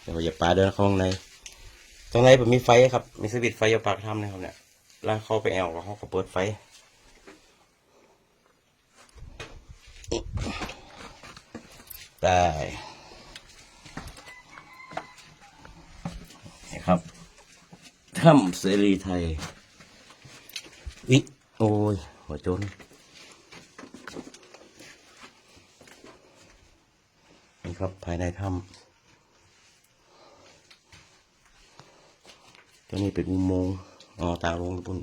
เดี๋ยวอย่าปลาเดินเข้าข้างในตรงในผมมีไฟครับ มีสวิตไฟอยู่ปากถ้ำนะครับเนี่ยแล้วเข้าไปแอลก็เขาก็เปิดไฟได้นี่ครับถ้ำเสรีไทยวิโอ้ย หัวโจนนี่ครับภายในถ้ำ ตัวนี้เป็นอุโมงค์อ๋อตาลงปุ่น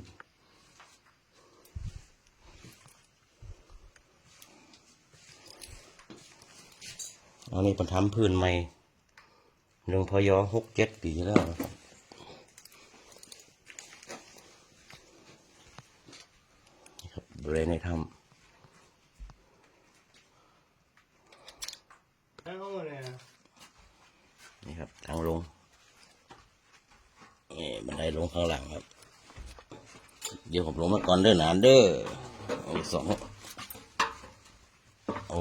อันนี้เป็นทำพื้นใหม่หนึ่งพยหกเจ็ดปีแล้วนะครับนี่ครับบริเวณในถ้แล้วเนี่ยำนี่ครับทางลง ไดลงข้างหลังครับ เดี๋ยวผมลงมาก่อนเด้อหนานเด้อโอ้สองโอ้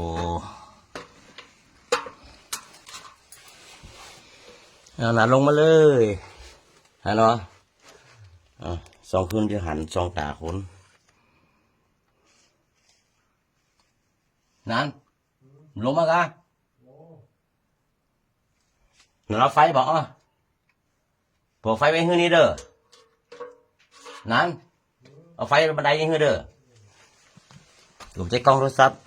เอาหนานลงมาเลยฮะเนาะอะสองคืนจะหันสองตาคนนั้นลงมากะหนูเอาไฟบอกอะ พวกไฟไว้ฮื้อนี่เด้อนั้นเอาไฟบันไดนี่ฮื้อเด้อผมใช้กล้องโทรศัพท์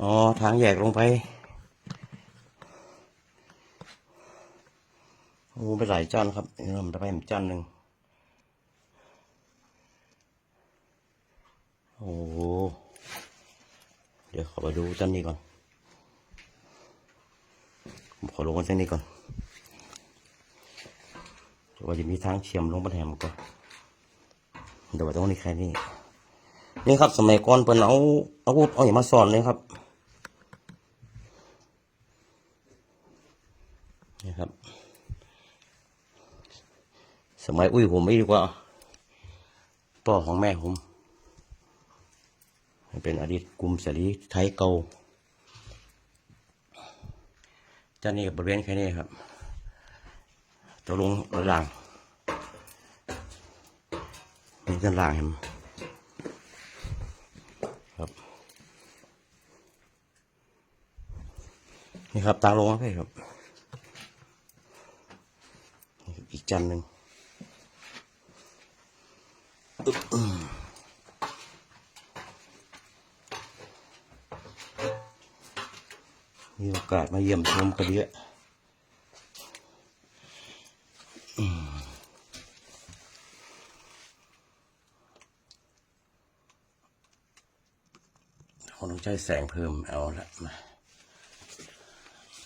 อ๋อ ทางแยกลงไป โอ้ไปหลายจันครับนี่เราไปอีกจันหนึ่งโอ้โหเดี๋ยวขอไปดูต้นนี้ก่อน ผมขอลงกันเส้นนี้ก่อนว่าจะมีทางเชื่อมลงบันแหมก่อนเดี๋ยวว่าตรงนี้แค่นี้นี่ครับ สมัยก่อนเพิ่นเอาอาวุธเอาอย่างมาสอนเลยครับนี่ครับ สมัยอุ้ยผมไม่ดีกว่าพ่อของแม่ผม เป็นอดีตกลุ่มเสรีไทยเก่าเจ้านี่กับบริเวณแค่นี้ครับตัวลงระล่างนี่ด้านล่างเห็นไหมครับนี่ครับตางลงมาให้ครับครับอีกจันหนึ่ง มีโอกาสมาเยี่ยมชมกันเยอะคงต้องใช้แสงเพิ่มเอาละมา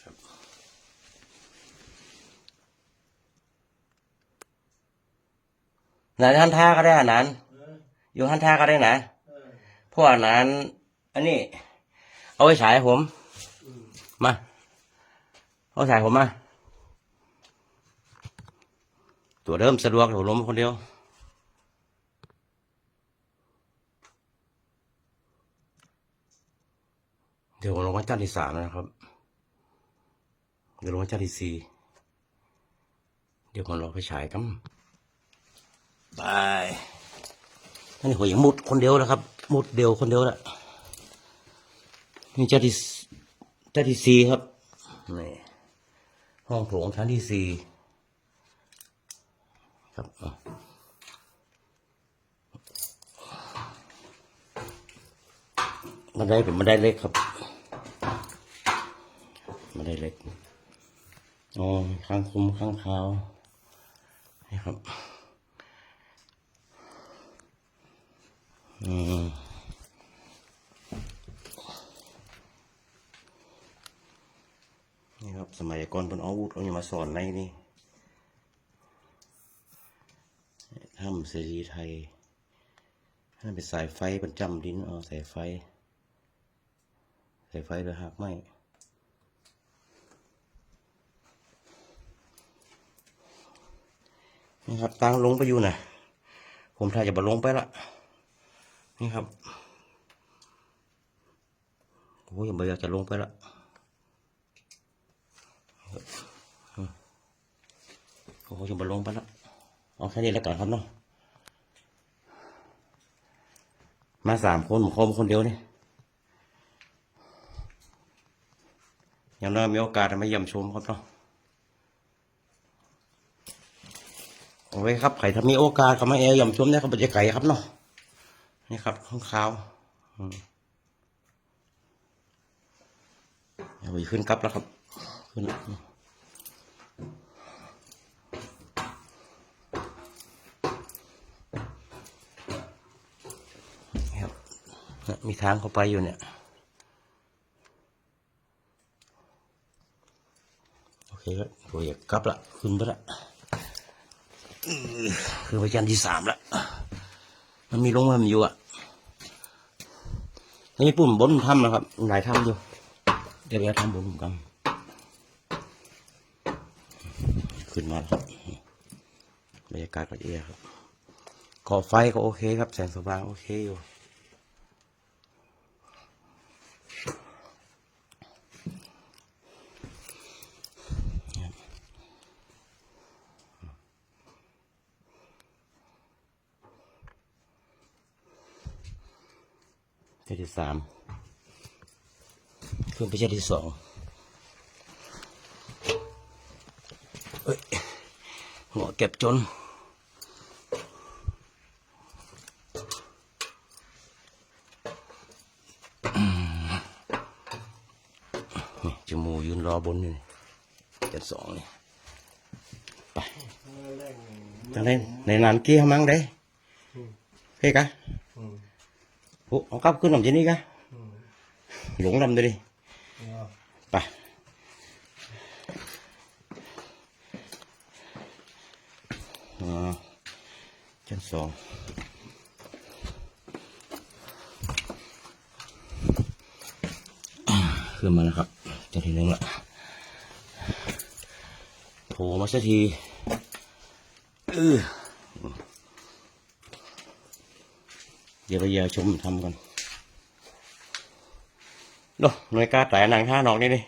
ครับไหนท่านท่าก็ได้อันนั้นอยู่ท่านท่าก็ได้นะพราะอันนั้นอันนี้ เอาไว้ฉายผม มาเอาถ่ายผมมา ตัวเริ่มสะดวกผมล้มคนเดียว เดี๋ยวผมลงวันจันทร์ที่สามนะครับ เดี๋ยวลงวันจันทร์ที่สี่เดี๋ยวผมรอไปฉายกันบายนี่ผมยังมุดคนเดียวนะครับ มุดเดียวคนเดียวแหละนี่จ้าที่ ชั้นที่สี่ครับนี่ห้องโถงชั้นที่สี่ครับอะบันไดเป็นบันได้เล็กครับบันได้เล็กอ๋อข้างคุมข้างขานี่ครับ อืม นี่ครับ สมัยก่อนเป็นอาวุธเอาอย่ามาสอนในนี่ถ้ำเสรีไทยนั่นเป็นสายไฟประจำดินเอาสายไฟ สายไฟหรือหักไหมนี่ครับตั้งลงไปอยู่นะผมถ่ายจะบลงไปละนี่ครับโอ้ยไม่อยากจะลงไปละ โอ้ยจะมาลงไปและเอาแค่นี้แล้วกันครับเนาะมาสามคนผมคมคนเดียวนี่อย่างน้อยมีโอกาสมาเยี่ยมชมครับเนาะโอเคครับใครถ้ามีโอกาสก็มาเยี่ยมชมเนี่ยเขาบรรยากาศครับเนาะนี่ครับข้างขาวอืมเอาไปขึ้นกลับแล้วครับขึ้นครับเนี่ย มีทางเข้าไปอยู่เนี่ย โอเคครับตัวอยากกลับละขึ้นไปละคือไปชั้นที่สามละมันมีลงมันอยู่อะนี่ปุ่มบนถ้ำนะครับหลายถ้ำอยู่ เดี๋ยวไปทำบุญกันขึ้นมาแล้วครับบรรยากาศก็เอียครับขอไฟก็โอเคครับ แสงสว่างโอเคอยู่ เส้นที่สามขึ้นไปเส้นที่สองเอ้ยหัวเก็บจนนี่จมูกยืนรอบนนี่เจ็ดสองนี่ไปจังได้ในนานกี้มั้งได้เฮ้ยกะ โอ้เอากลับขึ้นหน่อยจีนี่กะหลงลำเลยดิไปชั้นสองขึ้นมาแล้วครับ จะทีนึงละโผล่มาสักทีเออ ดี๋ยวไปเยี่ยมชมทำกันโดหน่วยกาแต่นางท่านอกนี่นี่